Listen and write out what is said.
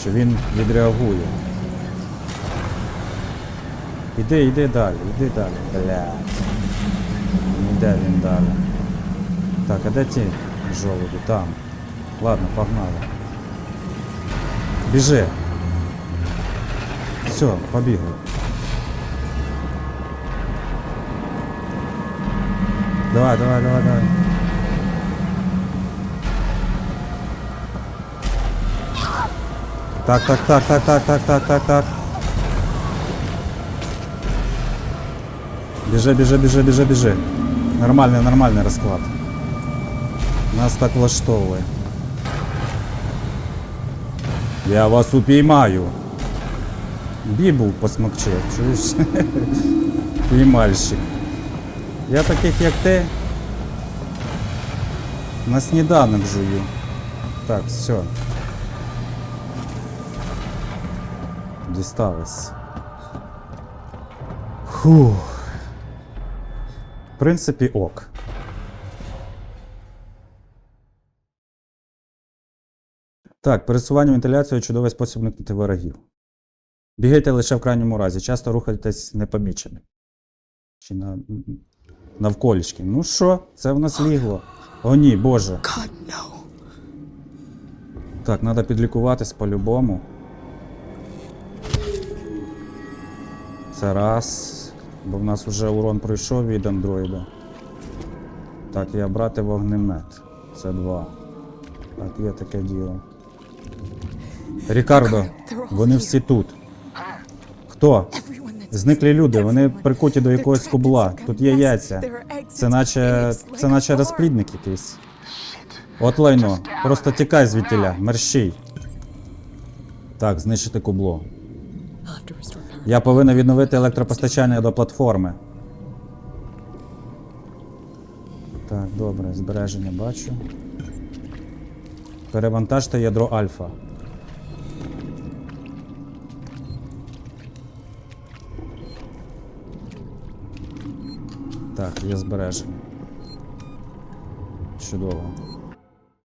що він відреагує. Іди, іди далі, іди далі. Блядь. Іде він далі. Так, а де ті жолуді? Там. Ладно, погнали. Біжи. Все, побігли. Давай, давай, давай, давай. Так, так, так, так, так, так, так, так, так. Біжи, біжи, біжи, біжи, біжи. Нормальний, нормальний розклад. Нас так влаштовує. Я вас упіймаю. Бібу посмокчив, чуєш? Піймальщик. Я таких як ти. На сніданок жую. Так, все. Дісталось. Фух. В принципі, ок. Так, пересування вентиляцією чудовий спосіб уникнути ворогів. Бігайте лише в крайньому разі, часто рухайтесь непоміченим. Чи на... навколішки. Ну що, це в нас лігло. О ні, боже. God, no. Так, треба підлікуватись по-любому. Це раз. Бо в нас вже урон пройшов від андроїда. Так, я брати вогнемет. Це два. Так, є таке діло. Рікардо, вони всі тут. Хто? Зниклі люди, вони прикуті до якогось кубла. Тут є яйця. Це наче. Це наче розплідник якийсь. От лайно. Просто тікай звідтіля, мерщій. Так, знищити кубло. Я повинен відновити електропостачання до платформи. Так, добре, збереження бачу. Перевантажте ядро альфа. Так, є збереження. Чудово.